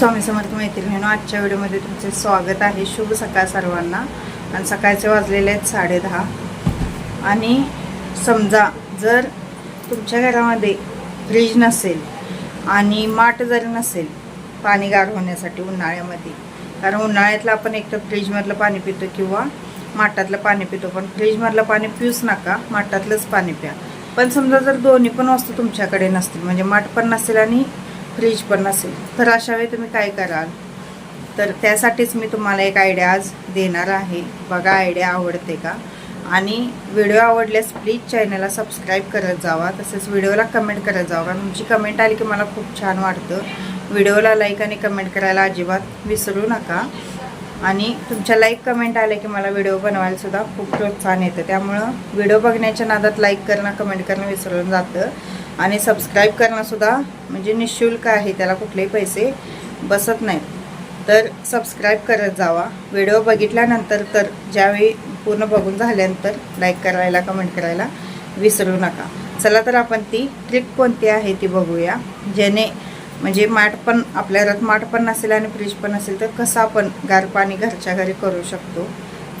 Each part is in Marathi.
स्वामी समर्थ मैत्रिणींनो आजच्या व्हिडिओमध्ये तुमचे स्वागत आहे. शुभ सकाळ सर्वांना. आणि सकाळचे वाजलेले आहेत साडेदहा. आणि समजा जर तुमच्या घरामध्ये फ्रीज नसेल आणि माठ जर नसेल पाणी गार होण्यासाठी उन्हाळ्यामध्ये. कारण उन्हाळ्यातलं आपण एकतर फ्रीजमधलं पाणी पितो किंवा माठातलं पाणी पितो पण फ्रीजमधलं पाणी पिऊच नका माठातलंच पाणी प्या. पण समजा जर दोन्ही पण वस्तू तुमच्याकडे नसतील म्हणजे माठ पण नसेल आणि फ्रीज पण नसेल. तर अशा वेळी तुम्ही काय कराल? तर त्यासाठीच मी तुम्हाला एक आयडिया आज देणार आहे. बघा आयडिया आवडते का? आणि व्हिडिओ आवडल्यास प्लीज चॅनलला सबस्क्राईब करत जावा. तसेच व्हिडिओला कमेंट करत जावा. कारण तुमची कमेंट आली की मला खूप छान वाटतं. व्हिडिओला लाईक आणि कमेंट करायला अजिबात विसरू नका. आणि तुमच्या लाईक कमेंट आल्या की मला व्हिडिओ बनवायला सुद्धा खूप प्रोत्साहन येतं. त्यामुळं व्हिडिओ बघण्याच्या नादात लाईक करणं कमेंट करणं विसरून जातं. आणि सबस्क्राईब करणंसुद्धा म्हणजे निशुल्क आहे त्याला कुठलेही पैसे बसत नाहीत तर सबस्क्राईब करत जावा. व्हिडिओ बघितल्यानंतर तर ज्यावेळी पूर्ण बघून झाल्यानंतर लाईक करायला कमेंट करायला विसरू नका. चला तर आपण ती ट्रिक कोणती आहे ती बघूया. ज्याने म्हणजे माठ पण आपल्या घरात माठ पण नसेल आणि फ्रीज पण नसेल तर कसं आपण गार पाणी घरच्या घरी करू शकतो?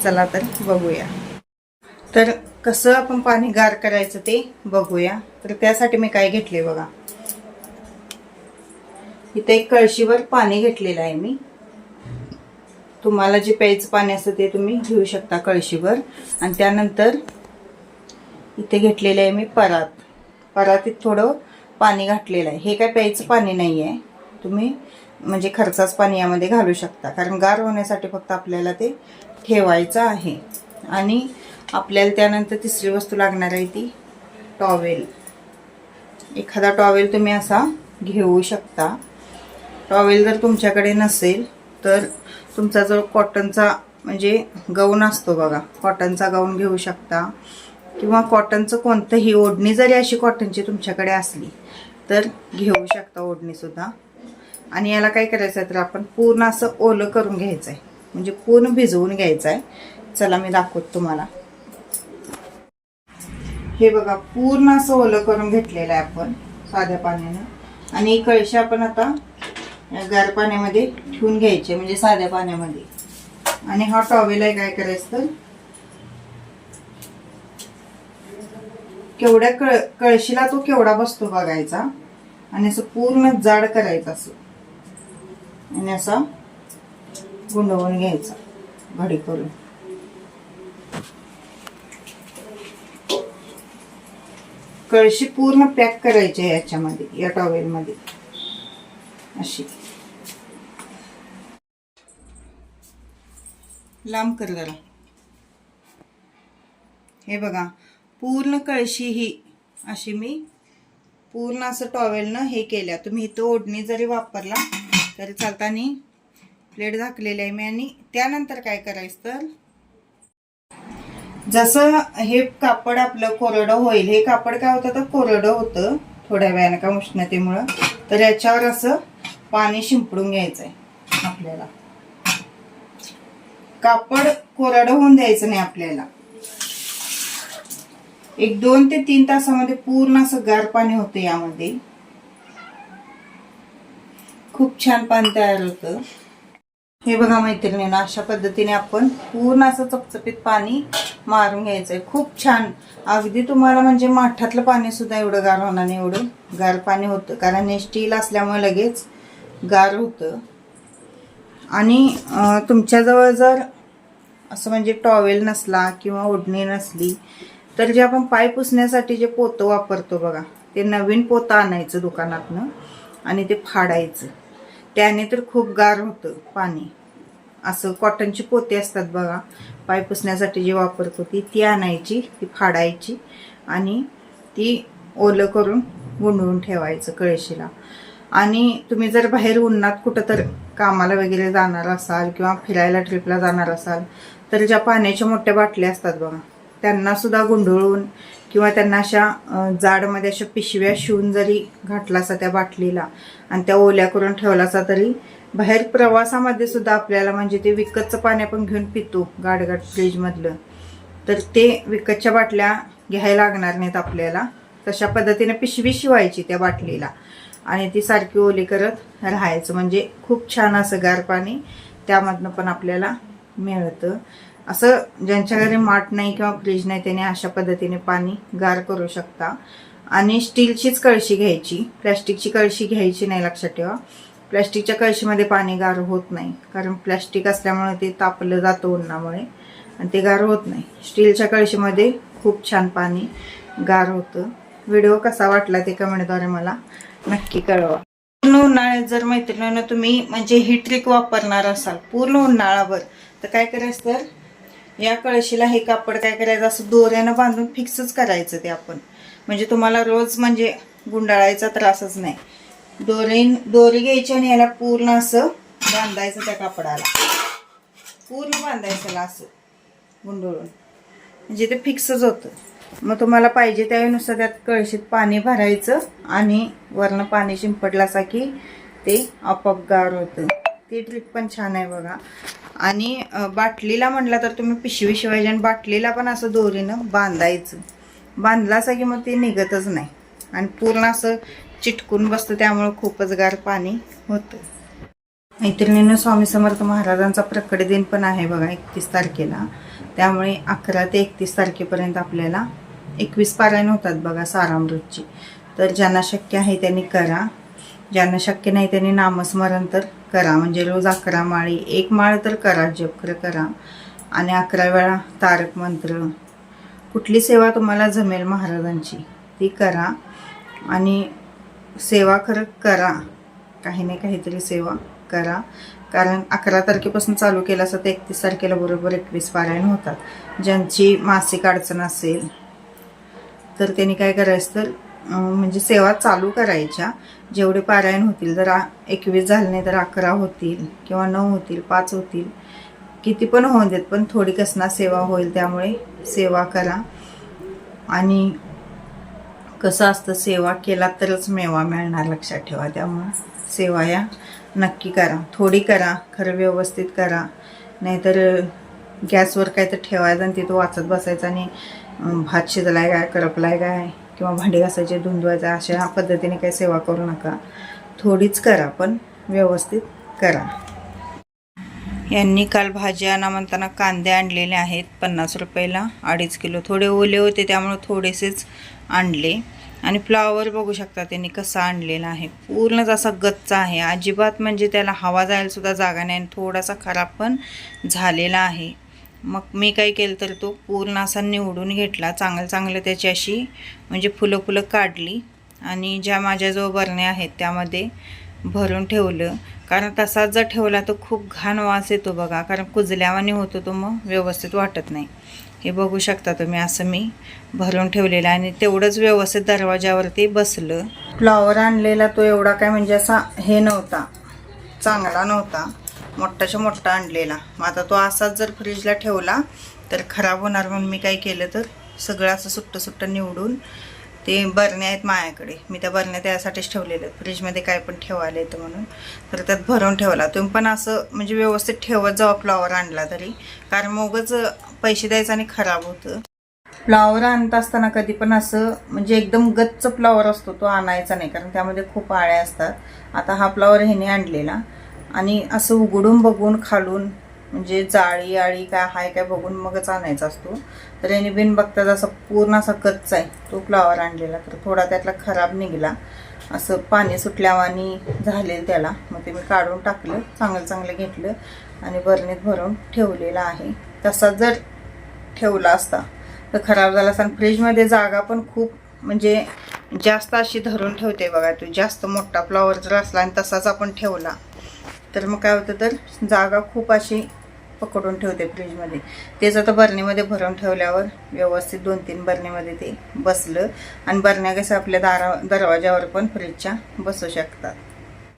चला तर बघूया. तर कसं आपण पाणी गार करायचं ते बघूया. तर त्यासाठी मी काय घेतले बघा. इथे एक कळशीवर पाणी घेतलेलं आहे मी. तुम्हाला जे प्यायचं पाणी असतं ते तुम्ही घेऊ शकता कळशीवर. आणि त्यानंतर इथे घेतलेलं आहे मी परात. परातीत थोडं पाणी घातलेलं आहे. हे काय प्यायचं पाणी नाही आहे तुम्ही म्हणजे खर्चाच पाणी यामध्ये घालू शकता. कारण गार होण्यासाठी फक्त आपल्याला ते ठेवायचं आहे. आणि आपल्याला त्यानंतर तिसरी वस्तू लागणार आहे ती टॉवेल. एखादा टॉवेल तुम्ही असा घेऊ शकता. टॉवेल जर तुमच्याकडे नसेल तर तुमचा जो कॉटनचा म्हणजे गाऊन असतो बघा कॉटनचा गाऊन घेऊ शकता. किंवा कॉटनचं कोणतंही ओढणी जरी अशी कॉटनची तुमच्याकडे असली तर घेऊ शकता ओढणीसुद्धा आणि याला काय करायचं आहे तर आपण पूर्ण असं ओलं करून घ्यायचं आहे. म्हणजे पूर्ण भिजवून घ्यायचं आहे. चला मी दाखवतो तुम्हाला. हे बघा पूर्ण असं ओलं करून घेतलेलं आहे आपण साध्या पाण्यानं. आणि कळशी आपण आता गार पाण्यामध्ये ठेवून घ्यायचे म्हणजे साध्या पाण्यामध्ये. आणि हा टॉवेल आहे काय करायचं तर? केवढ्या कळ कळशीला तो केवढा बसतो बघायचा. आणि असं पूर्ण जाड करायचं असं. आणि असा गुंडवून घ्यायचा घडी करून. कळशी पूर्ण पॅक करायची आहे याच्यामध्ये या टॉवेलमध्ये अशी. लांब कर जरा. हे बघा पूर्ण कळशी ही अशी मी पूर्ण असं टॉवेलनं हे केल्या. तुम्ही इथं ओढणी जरी वापरला तरी चालताना प्लेट झाकलेली आहे मी आणि त्यानंतर काय करायचं तर जसं हे कापड आपलं कोरडं होईल हे कापड काय होतं तर कोरडं होतं थोड्या वेळानं का उष्णतेमुळं. तर याच्यावर असं पाणी शिंपडून घ्यायचं आहे आपल्याला. कापड कोरडं होऊन द्यायचं नाही आपल्याला. एक दोन ते तीन तासामध्ये पूर्ण असं गार पाणी होतं यामध्ये. खूप छान पाणी तयार होतं. हे बघा मैत्रिणीनं अशा पद्धतीने आपण पूर्ण असं चपचपीत पाणी मारून घ्यायचंय. खूप छान. अगदी तुम्हाला म्हणजे माठातलं पाणी सुद्धा एवढं गार होणार नाही एवढं गार पाणी होतं. कारण हे स्टील असल्यामुळे लगेच गार होतं. आणि तुमच्याजवळ जर असं म्हणजे टॉवेल नसला किंवा ओढणी नसली तर जे आपण पाय पुसण्यासाठी जे पोतं वापरतो बघा ते नवीन पोतं आणायचं दुकानातनं आणि ते फाडायचं. त्याने तर खूप गार होतं पाणी. असं कॉटनची पोती असतात बघा. पाय पुसण्यासाठी जी वापरतो ती ती आणायची ती फाडायची आणि ती ओलं करून गुंडवून ठेवायचं कळशीला. आणि तुम्ही जर बाहेर उन्हात कुठं तर कामाला वगैरे जाणार असाल किंवा फिरायला ट्रिपला जाणार असाल तर ज्या पाण्याच्या मोठ्या बाटल्या असतात बघा त्यांना सुद्धा गुंडळून किंवा त्यांना अशा जाडमध्ये अशा पिशव्या शिवून जरी घातला असा त्या बाटलीला आणि त्या ओल्या करून ठेवला असा तरी बाहेर प्रवासामध्ये सुद्धा आपल्याला म्हणजे ते विकतचं पाणी आपण घेऊन पितो गाडगाड फ्रीजमधलं. तर ते विकतच्या बाटल्या घ्यायला लागणार नाहीत आपल्याला. तशा पद्धतीने पिशवी शिवायची त्या बाटलीला. आणि ती सारखी ओली करत राहायचं. म्हणजे खूप छान असं गार पाणी त्यामधनं पण आपल्याला मिळतं. असं ज्यांच्या घरी माठ नाही किंवा फ्रीज नाही त्याने अशा पद्धतीने पाणी गार करू शकता. आणि स्टीलचीच कळशी घ्यायची. प्लॅस्टिकची कळशी घ्यायची नाही लक्षात ठेवा. प्लॅस्टिकच्या कळशीमध्ये पाणी गार होत नाही कारण प्लॅस्टिक असल्यामुळे ते तापलं जातं उन्हामुळे आणि ते गार होत नाही. स्टीलच्या कळशीमध्ये खूप छान पाणी गार होतं. व्हिडिओ कसा वाटला ते कमेंटद्वारे मला नक्की कळवा. पूर्ण उन्हाळ्यात जर मैत्रिणीनं तुम्ही म्हणजे ही ट्रिक वापरणार असाल पूर्ण उन्हाळाभर तर काय करायचं तर या कळशीला हे कापड काय करायचं? असं दोऱ्यानं बांधून फिक्सच करायचं ते आपण. म्हणजे तुम्हाला रोज म्हणजे गुंडाळायचा त्रासच नाही. दोरी दोरी घ्यायची आणि याला पूर्ण असं बांधायचं त्या कापडाला. पूर्ण बांधायचं असं गुंडळून. म्हणजे ते फिक्सच होतं. मग तुम्हाला पाहिजे त्यावेळेनुसार त्यात कळशीत पाणी भरायचं आणि वरनं पाणी शिंपडलं की ते आपोआप गार होतं. ती ट्रिक पण छान आहे बघा. आणि बाटलीला म्हटलं तर तुम्ही पिशवी शिवायची आणि बाटलीला पण असं दोरीनं बांधायचं. बांधला असं की मग ते निघतच नाही. आणि पूर्ण असं चिटकून बसतं त्यामुळं खूपच गार पाणी होतं. मैत्रिणीनं स्वामी समर्थ महाराजांचा प्रकट दिन पण आहे बघा एकतीस तारखेला. त्यामुळे अकरा ते एकतीस तारखेपर्यंत आपल्याला एकवीस पारायण होतात बघा सारामृतची. तर ज्यांना शक्य आहे त्यांनी करा. ज्यांना शक्य नाही त्यांनी नामस्मरण तर करा. म्हणजे रोज अकरा माळी एक माळ तर करा जप करा. आणि अकरा वेळा तारक मंत्र. कुठली सेवा तुम्हाला जमेल महाराजांची ती करा. आणि सेवा खरं करा. काही नाही काहीतरी सेवा करा. कारण अकरा तारखेपासून चालू केलं असं तर एकतीस तारखेला बरोबर एकवीस पारायण होतात. ज्यांची मासिक अडचण असेल तर त्यांनी काय करायचं तर म्हणजे सेवा चालू करायच्या. जेवढे पारायण होतील जर एकवीस झाले नाही तर अकरा होतील किंवा नऊ होतील पाच होतील. किती पण होऊन देत पण थोडी कसना सेवा होईल त्यामुळे सेवा करा. आणि कसं असतं सेवा केला तरच मेवा मिळणार लक्षात ठेवा. त्यामुळं सेवा या नक्की करा. थोडी करा खरं व्यवस्थित करा. नाहीतर गॅसवर काय तर ठेवायचं आणि तिथं वाचत बसायचं आणि भात शिजलाय काय करपलाय काय. किंवा भांडी घासायचे धुंदवायचं अशा पद्धतीने काही सेवा करू नका. थोडीच करा पण व्यवस्थित करा. यांनी काल भाज्या ना म्हणताना कांदे आणलेले आहेत पन्नास रुपयाला अडीच किलो. थोडे ओले होते त्यामुळे थोडेसेच आणले. आणि फ्लावर बघू शकता त्यांनी कसा आणलेला आहे. पूर्णच असा गच्चा आहे. अजिबात म्हणजे त्याला हवा जायलासुद्धा जागा नाही आणि थोडासा खराब पण झालेला आहे. मग मी काय केलं तर तो पूर्ण असा निवडून घेतला चांगलं चांगलं त्याची अशी म्हणजे फुलं फुलं काढली आणि ज्या माझ्याजवळ बरण्या आहेत त्यामध्ये भरून ठेवलं. कारण तसाच जर ठेवला तर खूप घाण वास येतो बघा कारण कुजल्यावानी होतो तो मग व्यवस्थित वाटत नाही. हे बघू शकता तुम्ही असं मी भरून ठेवलेलं आहे आणि तेवढंच व्यवस्थित दरवाजावरती बसलं. फ्लॉवर आणलेला तो एवढा काय म्हणजे असा हे नव्हता चांगला नव्हता. मोठाच्या मोठा आणलेला. मग आता तो असाच जर फ्रीजला ठेवला तर खराब होणार म्हणून मी काय केलं तर सगळं असं सुट्टं सुट्टं निवडून ते बरण्या आहेत माझ्याकडे. मी त्या बरण्या त्यासाठीच ठेवलेल्या आहेत. फ्रीजमध्ये काय पण ठेवायला येतं म्हणून. तर त्यात भरून ठेवला. तुम्ही पण असं म्हणजे व्यवस्थित ठेवत जावा फ्लॉवर आणला तरी. कारण मगच पैसे द्यायचं आणि खराब होतं. फ्लॉवर आणत असताना कधी पण असं म्हणजे एकदम गच्च फ्लॉवर असतो तो आणायचा नाही. कारण त्यामध्ये खूप आळ्या असतात. आता हा फ्लॉवर ह्याने आणलेला. आणि असं उघडून बघून खालून म्हणजे जाळी आळी काय हाय काय बघून मगच आणायचा असतो. तर याने बिन बघता जसा पूर्ण असा कच्चा आहे तो फ्लॉवर आणलेला. तर थोडा त्यातला खराब निघाला. असं पाणी सुटल्यावानी झाले त्याला. मग ते मी काढून टाकलं चांगलं चांगलं घेतलं आणि बरणीत भरून ठेवलेला आहे. तसा जर ठेवला असता तर खराब झाला असता. आणि फ्रीजमध्ये जागा पण खूप म्हणजे जास्त अशी धरून ठेवते बघा तू. जास्त मोठा फ्लॉवर जर असला आणि तसाच आपण ठेवला तर मग काय होतं तर जागा खूप अशी पकडून ठेवते फ्रीजमध्ये. तेच आता बरणीमध्ये भरून ठेवल्यावर व्यवस्थित दोन तीन बरणीमध्ये ते बसलं. आणि बरण्या कसं आपल्या दारा दरवाजावर पण फ्रीजच्या बसू शकतात.